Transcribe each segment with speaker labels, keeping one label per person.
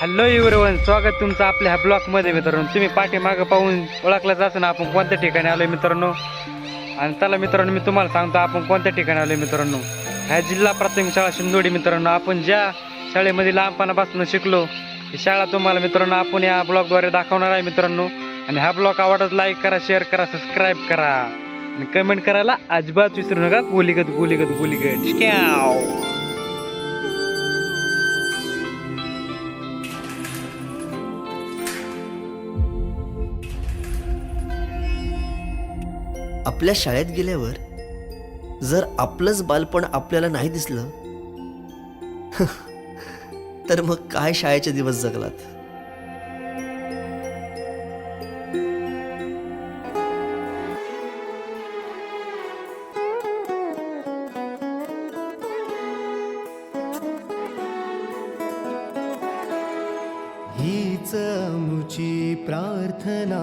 Speaker 1: Hello everyone स्वागत तुमचं आपल्या ह्या ब्लॉकमध्ये मित्रांनो. तुम्ही पाठीमागं पाहून ओळखलं जातं ना आपण कोणत्या ठिकाणी आलोय मित्रांनो? आणि चला मित्रांनो मी तुम्हाला सांगतो आपण कोणत्या ठिकाणी आलोय मित्रांनो. ह्या जिल्हा प्राथमिक शाळा शिंदोडी मित्रांनो. आपण ज्या शाळेमध्ये लहानपणापासून शिकलो ही शाळा तुम्हाला मित्रांनो आपण या ब्लॉगद्वारे दाखवणार आहे मित्रांनो. आणि हा ब्लॉग आवडत लाईक करा शेअर करा सबस्क्राईब करा. आणि कमेंट करायला अजिबात विसरू नका. गोलीगत गोलीगत गोलीगत.
Speaker 2: आपल्या शाळेत गेल्यावर जर आपलंच बालपण आपल्याला नाही दिसलं तर मग काय शाळेचे दिवस जगलात?
Speaker 3: हीच मुची प्रार्थना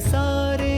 Speaker 3: सारे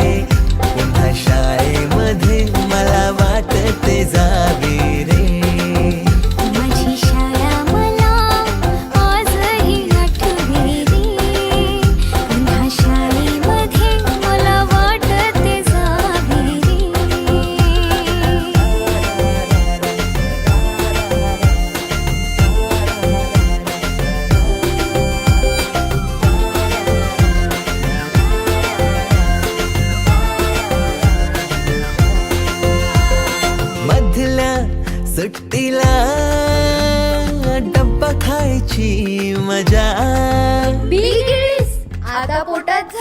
Speaker 3: शाळेमध्ये मला खायची मजा.
Speaker 4: आता पोटात